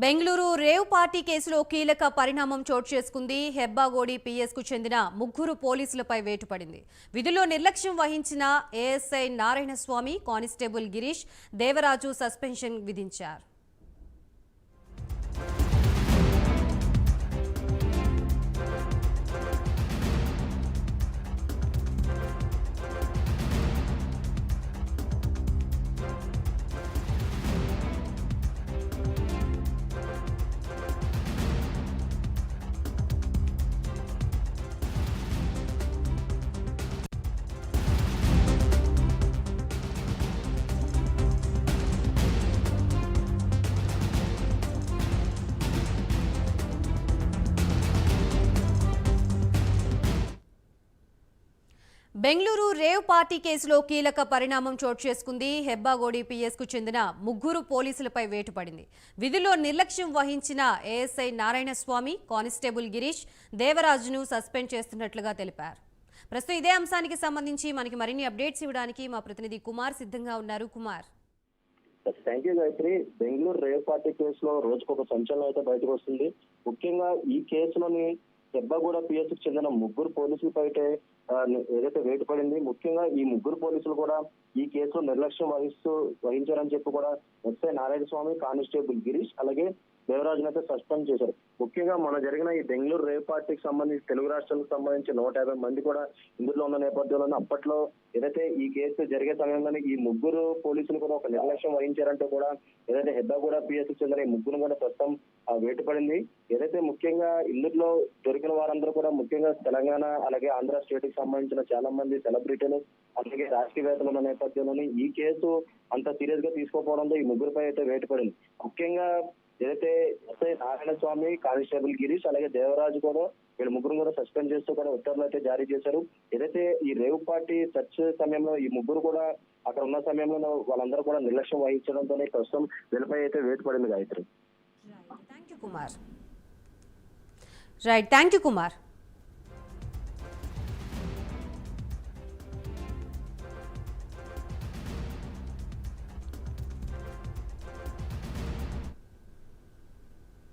Bengaluru rave party కేసులో కీలక పరిణామం చోటు చేసుకుంది. హెబ్బాగోడి పీఎస్కు చెందిన ముగ్గురు పోలీసులపై వేటు పడింది విధుల్లో నిర్లక్ష్యం వహించిన ASI Narayanaswamy constable Girish Devaraju suspension విధించారు. బెంగళూరు రేవ్ పార్టీ కేసులో కీలక పరిణామం చోటు చేసుకుంది. హెబ్బాగోడి పిఎస్కు చెందిన ముగ్గురు పోలీసులపై వేటు పడింది. నిర్లక్ష్యం వహించిన ఏఎస్ఐ నారాయణస్వామి కానిస్టేబుల్ గిరీష్ దేవరాజును సస్పెండ్ చేస్తున్నట్లుగా తెలిపారు. ప్రస్తుతం ఇదే అంశానికి సంబంధించి మనకి మరిన్ని అప్డేట్స్ ఇవ్వడానికి మా ప్రతినిధి కుమార్ సిద్ధంగా ఉన్నారు. Kumar. Thank you Gayatri. Bengaluru rave party కేసులో రోజుకు ఒక సంచలనం అయితే బయటకు వస్తుంది. ముఖ్యంగా ఈ కేసులోని దెబ్బగూడ పిఎస్కి చెందిన ముగ్గురు పోలీసులపై అయితే ఏదైతే వేటు పడింది ముఖ్యంగా ఈ ముగ్గురు పోలీసులు కూడా ఈ కేసులో నిర్లక్ష్యం వహిస్తూ వహించారని చెప్పి కూడా ఎస్ఐ నారాయణ స్వామి కానిస్టేబుల్ గిరీష్ అలాగే దేవరాజును అయితే సస్పెండ్ చేశారు. ముఖ్యంగా మన జరిగిన ఈ బెంగళూరు రేవ్ పార్టీకి సంబంధించి తెలుగు రాష్ట్రాలకు సంబంధించి నూట యాభై మంది కూడా ఇందులో ఉన్న నేపథ్యంలోనే అప్పట్లో ఏదైతే ఈ కేసు జరిగే సమయంలోనే ఈ ముగ్గురు పోలీసులు కూడా ఒక నిర్లక్ష్యం వహించారంటే కూడా ఏదైతే హెబ్బాగూడ పిఎస్ చెందిన ఈ ముగ్గురు కూడా ప్రస్తుతం వేటుపడింది ఏదైతే ముఖ్యంగా ఇందులో దొరికి దొరికిన వారందరూ కూడా ముఖ్యంగా తెలంగాణ అలాగే ఆంధ్ర స్టేట్కి సంబంధించిన చాలా మంది సెలబ్రిటీలు అలాగే రాజకీయవేత్తలు ఉన్న నేపథ్యంలోనే ఈ కేసు అంత సీరియస్గా తీసుకోకపోవడంతో ఈ ముగ్గురుపై అయితే వేటు పడింది ముఖ్యంగా ఏదైతే ఎస్ఐ నారాయణ స్వామి కానిస్టేబుల్ గిరీష్ అలాగే దేవరాజు కూడా వీళ్ళు ముగ్గురు కూడా సస్పెండ్ చేస్తూ కూడా ఉత్తర్వులు అయితే జారీ చేశారు. ఏదైతే ఈ రేవ్ పార్టీ సర్చ్ సమయంలో ఈ ముగ్గురు కూడా అక్కడ ఉన్న సమయంలో వాళ్ళందరూ కూడా నిర్లక్ష్యం వహించడంతోనే ప్రస్తుతం వీళ్ళపై అయితే వేటు పడింది Gayatri Kumar right thank you Kumar